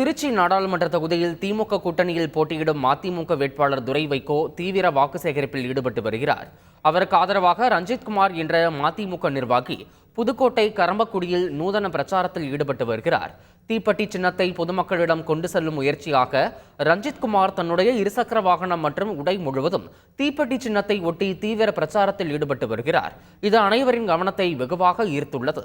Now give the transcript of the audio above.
திருச்சி நாடாளுமன்ற தொகுதியில் திமுக கூட்டணியில் போட்டியிடும் மதிமுக வேட்பாளர் துரை வைகோ தீவிர வாக்கு சேகரிப்பில் ஈடுபட்டு வருகிறார். அவருக்கு ஆதரவாக ரஞ்சித்குமார் என்ற மதிமுக நிர்வாகி புதுக்கோட்டை கரம்பக்குடியில் நூதன பிரச்சாரத்தில் ஈடுபட்டு வருகிறார். தீப்பெட்டி சின்னத்தை பொதுமக்களிடம் கொண்டு செல்லும் முயற்சியாக ரஞ்சித்குமார் தன்னுடைய இருசக்கர வாகனம் மற்றும் உடை முழுவதும் தீப்பெட்டி சின்னத்தை ஒட்டி தீவிர பிரச்சாரத்தில் ஈடுபட்டு வருகிறார். இது அனைவரின் கவனத்தை வெகுவாக ஈர்த்துள்ளது.